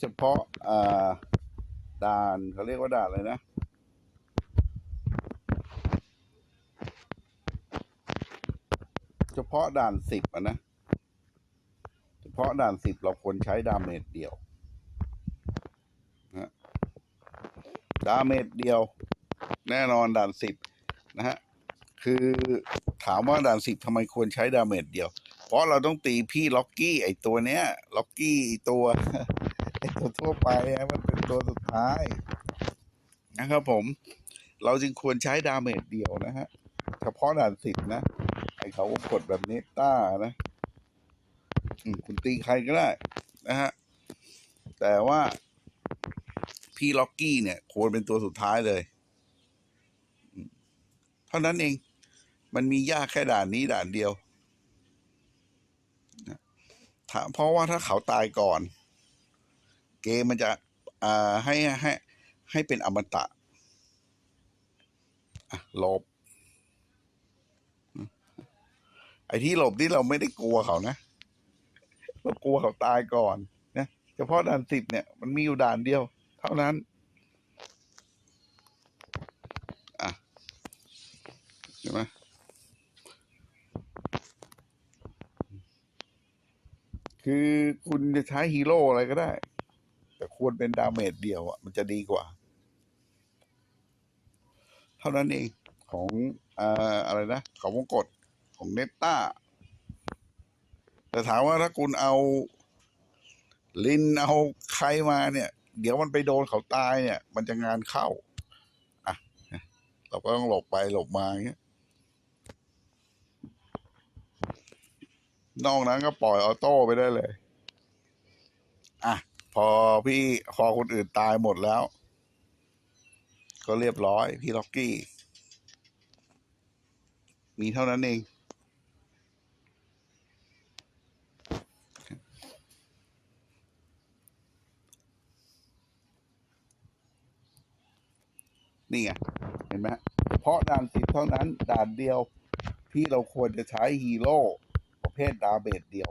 เฉพาะด่านเขาเรียกว่าด่านอะไรนะ เฉพาะด่านสิบอะนะ เฉพาะด่านสิบเราควรใช้ดาเมจเดียวนะดาเมจเดียว แน่นอนด่านสิบนะฮะคือถามว่าด่านสิบทำไมควรใช้ดาเมจเดียว เพราะเราต้องตีพี่ล็อกกี้ไอตัวเนี้ย ล็อกกี้ตัว ไอตัวทั่วไปอะมันเป็นตัวสุดท้าย นะครับผม เราจึงควรใช้ดาเมจเดียวนะฮะ เฉพาะด่านสิบนะ ไอเขากดแบบเนต้านะอืมคุณตีใครก็ได้ นะฮะ แต่ว่าพี่ล็อกกี้เนี่ย ควรเป็นตัวสุดท้ายเลย เท่านั้นเอง มันมียากแค่ด่านนี้ด่านเดียวนะเพราะว่าถ้าเขาตายก่อน เกมมันจะอ่าให้ให้ให้เป็นอมตะหลบ ไอ้ที่หลบนี่เราไม่ได้กลัวเขานะ เรากลัวเขาตายก่อนนะเฉพาะด่านสิบเนี่ย มันมีอยู่ด่านเดียว เท่านั้นอะเห็นไหมคือคุณจะใช้ฮีโร่อะไรก็ได้ แต่ควรเป็นดาเมจเดียวอะมันจะดีกว่า เท่านั้นเองของออะไรนะ ของวงกฎของเนตต้า แต่ถามว่าถ้าคุณเอาลินเอาใครมาเนี่ย เดี๋ยวมันไปโดนเขาตายเนี่ย มันจะงานเข้า อะ เราก็ต้องหลบไปหลบมาอย่างเงี้ยนอกนั้นก็ปล่อยออโต้ไปได้เลย พอพี่พอคนอื่นตายหมดแล้ว ก็เรียบร้อย พี่ล็อกกี้ มีเท่านั้นเอง นี่ไง เห็นไหมเฉพาะด่านสิบเท่านั้น ด่านเดียว ที่เราควรจะใช้ฮีโร่ประเภทดาเบจเดียว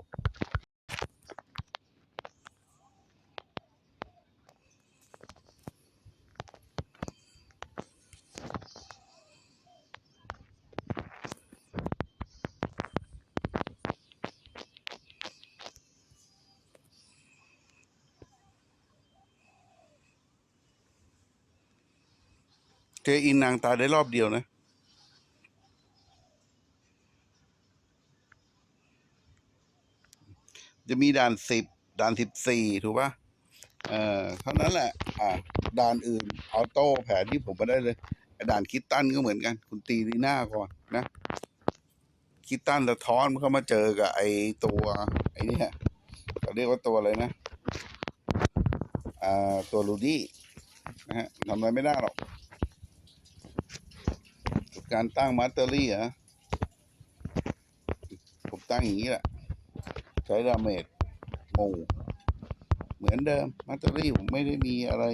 จอินนางตายได้รอบเดียวนะจะมีด่านสิบด่านสิบสี่ถูกปะเอ่อเท่านั้นแหละ อ่า ด่านอื่นออโต้แผนที่ผมมาได้เลย ด่านคิดตันก็เหมือนกัน คุณตีลีหน้าก่อนนะ คิดตันสะท้อนมันเข้ามาเจอกับไอตัว ไอ้เนี่ยเขาเรียกว่าตัวอะไรนะ อ่า ตัวลูดี้นะฮะทำอะไรไม่ได้หรอก การตั้งมาสเตอรี่เหรอะผมตั้งอย่างนี้แหละ ใช้ดาเมจหมู่เหมือนเดิมมาสเตอรี่ผมไม่ได้มีอะไร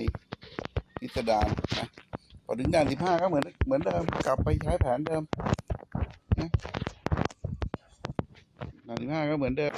พิสดารนะพอถึงด่านสิบห้าก็เหมือนเหมือนเดิม กลับไปใช้แผนเดิมนะด่านสิบห้าก็เหมือนเดิม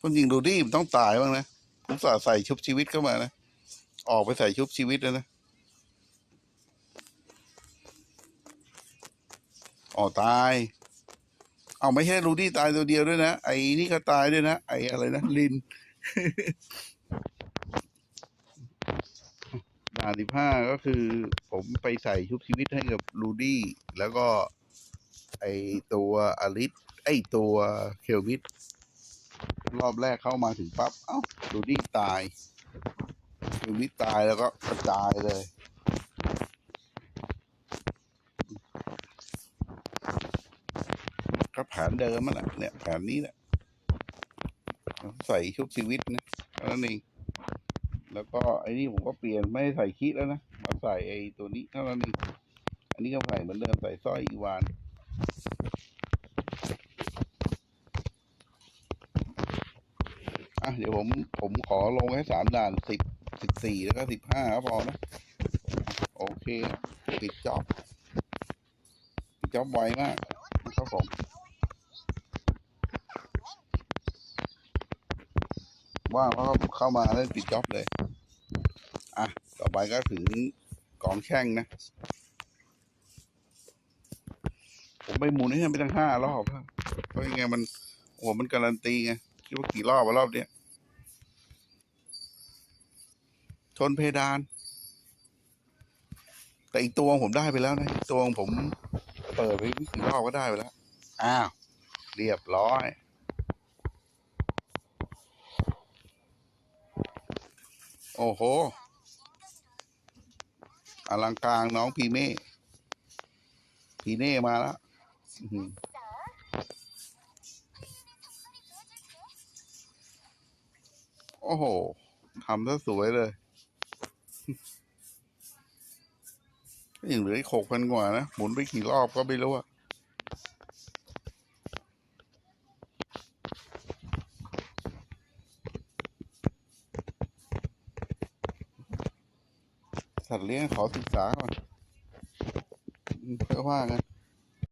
คนจริงดูดิมันต้องตายบ้างนะผมสาใส่ชุบชีวิตเข้ามานะ ออกไปใส่ชุบชีวิตแล้วนะอ๋อตาย เอาไม่ใช่รูดี้ตายตัวเดียวด้วยนะ ไอ้นี่ก็ตายด้วยนะ ไอ้อะไรนะ ลินด่านสิบห้าก็คือ ผมไปใส่ชุบชีวิตให้กับรูดี้ แล้วก็ ไอตัวอลิสไอตัวเคลวิท รอบแรกเข้ามาถึงปั๊บ เอ้า ดูดี้ตาย ดูดี้ตายแล้วก็กระจายเลย ก็แผนเดิมมันแหละเนี่ยแผนนี้แหละ ใส่ชุดชีวิตนะนั้นเองแล้วก็ไอ้นี่ผมก็เปลี่ยนไม่ให้ใส่คิดแล้วนะ มาใส่ไอ้ตัวนี้เท่านั้นเองอันนี้ก็ใส่เหมือนเดิมใส่สร้อยอีวานะเดี๋ยวผมผมขอลงให้สามด่านสิบสิบสี่แล้วก็สิบห้าพอนะ โอเค ปิดจ็อบปิดจ็อบไวมากครับผมว่างเขาเข้ามาแล้วปิดจ็อบเลย อะ ต่อไปก็ถึงกองแช่งนะ ผมไปหมุนให้มันไปตั้งห้ารอบแล้วเพราะยังไงมันโอ้โหมันการันตีไงคิดว่ากี่รอบวะรอบเนี้ย ชนเพดาน แต่อีกตัวผมได้ไปแล้วนะอีกตัวผมเปิดไปไม่กี่รอบก็ได้ไปแล้ว อ้าว เรียบร้อยโอ้โห อลังการน้องพีเม่ พีเน่มาแล้วอื้อหือโอ้โห ทำซะสวยเลย ยังเหลืออีกหกพันกว่านะ หมุนไปกี่รอบก็ไม่รู้อะสัตว์เลี้ยงขอศึกษาก่อนเพื่อว่ากัน